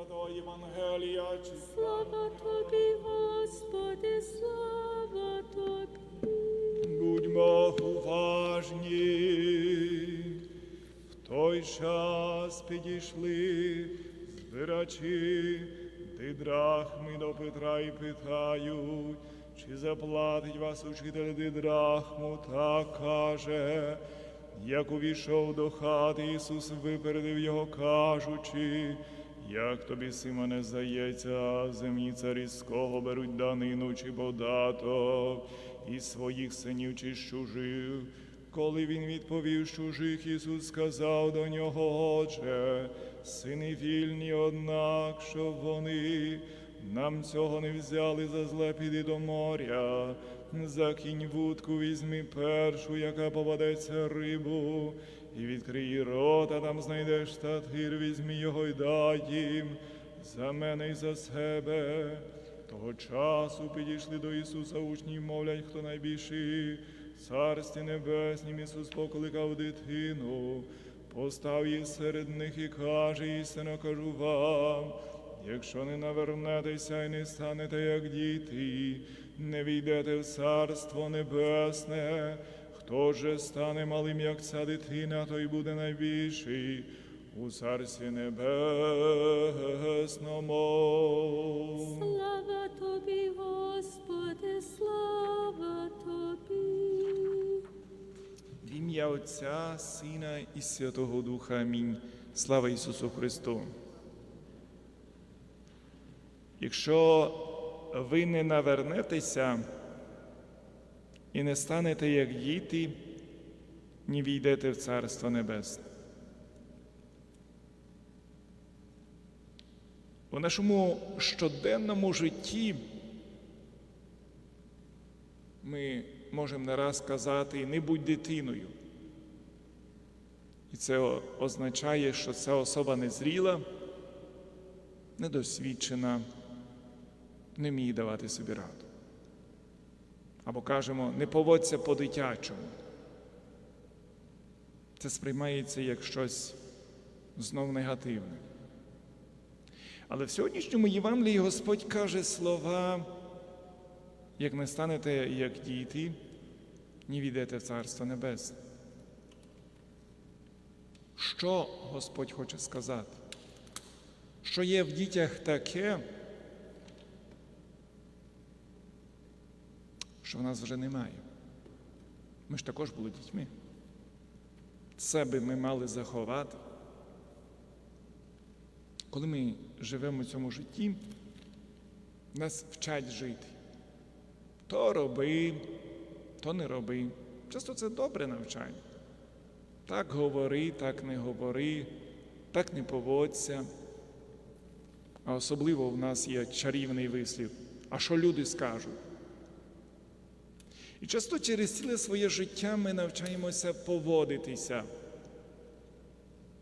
Святого Євангелія. Слава тобі, Господи, слава тобі. Будьмо уважні. В той час підійшли збирачі дидрахми до Петра і питають, чи заплатить вас учитель дидрахму, так каже. Як увійшов до хати, Ісус випередив його, кажучи, як тобі, Симоне, здається, земні царі з беруть данину чи податок, із своїх синів чи чужих. Коли він відповів чужих, Ісус сказав до нього, Отче, сини вільні, однак, щоб вони нам цього не взяли за зле, піди до моря. Закинь вудку, візьми першу, яка попадеться рибу, і відкрий рота, там знайдеш статир, візьми його й дай їм за мене й за себе. Того часу підійшли до Ісуса учні, мовлять, хто найбільший. Царстві небеснім Ісус покликав дитину, постав її серед них і каже, істинно кажу вам, якщо не навернетеся і не станете, як діти, не війдете в Царство Небесне. Хто же стане малим, як ця дитина, той буде найбільший у Царстві Небесному. Слава тобі, Господи, слава тобі. В ім'я Отця, Сина і Святого Духа. Амінь. Слава Ісусу Христу. Якщо ви не навернетеся і не станете як діти, не війдете в Царство Небесне. У нашому щоденному житті ми можемо не раз казати не будь дитиною. І це означає, що ця особа незріла, недосвідчена, не вміє давати собі раду. Або кажемо, не поводься по-дитячому. Це сприймається як щось знов негативне. Але в сьогоднішньому Євангелії Господь каже слова, як не станете як діти, ні війдете в Царство Небесне. Що Господь хоче сказати? Що є в дітях таке, що в нас вже немає. Ми ж також були дітьми. Себе ми мали заховати. Коли ми живемо в цьому житті, нас вчать жити. То роби, то не роби. Часто це добре навчання. Так говори, так не говори, так не поводься. А особливо в нас є чарівний вислів. А що люди скажуть? І часто через ціле своє життя ми навчаємося поводитися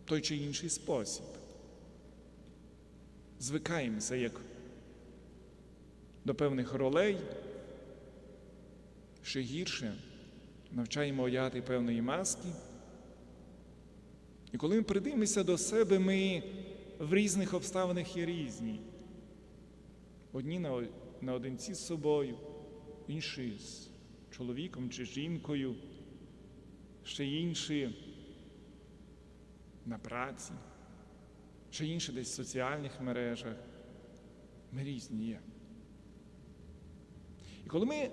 в той чи інший спосіб. Звикаємося як до певних ролей, ще гірше навчаємо одягати певної маски. І коли ми придивимося до себе, ми в різних обставинах є різні. Одні наодинці з собою, інші з чоловіком чи жінкою, ще інші на праці, ще інші десь в соціальних мережах. Ми різні є. І коли ми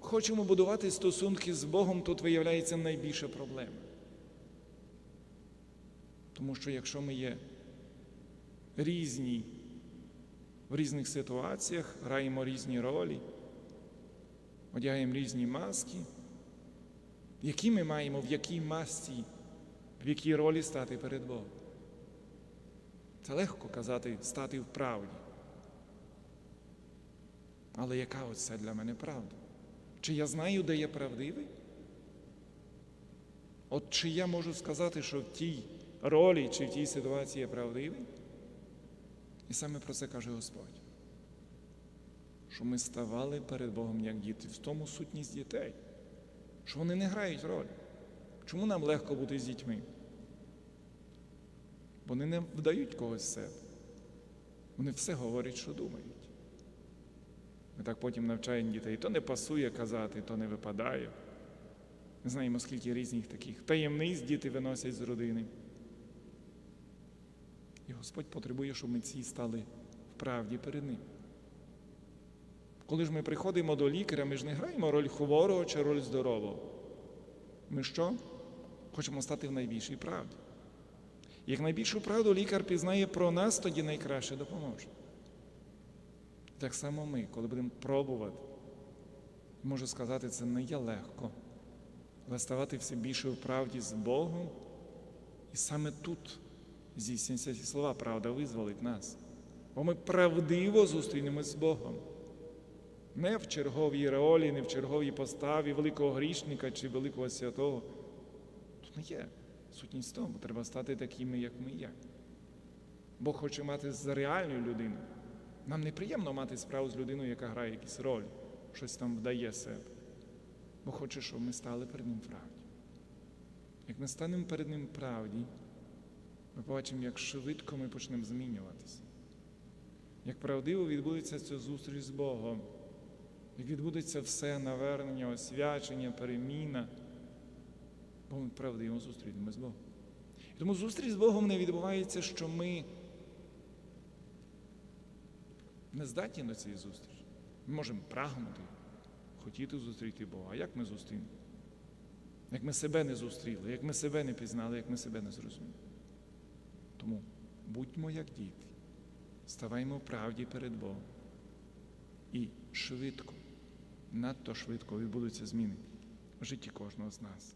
хочемо будувати стосунки з Богом, тут виявляється найбільша проблема. Тому що якщо ми є різні в різних ситуаціях, граємо різні ролі, одягаємо різні маски, які ми маємо, в якій масці, в якій ролі стати перед Богом. Це легко казати стати в правді. Але яка оце для мене правда? Чи я знаю, де я правдивий? От чи я можу сказати, що в тій ролі чи в тій ситуації я правдивий? І саме про це каже Господь. Що ми ставали перед Богом як діти, в тому сутність дітей, що вони не грають роль. Чому нам легко бути з дітьми? Вони не вдають когось з себе. Вони все говорять, що думають. Ми так потім навчаємо дітей. То не пасує казати, то не випадає. Ми знаємо, скільки різних таких таємниць діти виносять з родини. І Господь потребує, щоб ми ці стали в правді перед Ним. Коли ж ми приходимо до лікаря, ми ж не граємо роль хворого чи роль здорового. Ми що? Хочемо стати в найбільшій правді. Як найбільшу правду лікар пізнає про нас, тоді найкраще допоможе. Так само ми, коли будемо пробувати, можу сказати, це не є легко, але ставати все більше в правді з Богом. І саме тут здійсняться ці слова, правда визволить нас. Бо ми правдиво зустрінемось з Богом. Не в черговій реолі, не в черговій поставі великого грішника чи великого святого. Тут не є сутність тому, треба стати такими, як ми є. Бог хоче мати з реальною людиною. Нам неприємно мати справу з людиною, яка грає якісь роль, щось там вдає себе. Бог хоче, щоб ми стали перед Ним правді. Як ми станемо перед Ним правді, ми побачимо, як швидко ми почнемо змінюватися. Як правдиво відбудеться ця зустріч з Богом, як відбудеться все навернення, освячення, переміна, бо ми правдиво зустрінемось з Богом. І тому зустріч з Богом не відбувається, що ми не здатні до цієї зустрічі. Ми можемо прагнути, хотіти зустріти Бога. А як ми зустрінемо? Як ми себе не зустріли, як ми себе не пізнали, як ми себе не зрозуміли. Тому будьмо як діти, ставаймо правді перед Богом. І швидко, надто швидко відбудуться зміни в житті кожного з нас.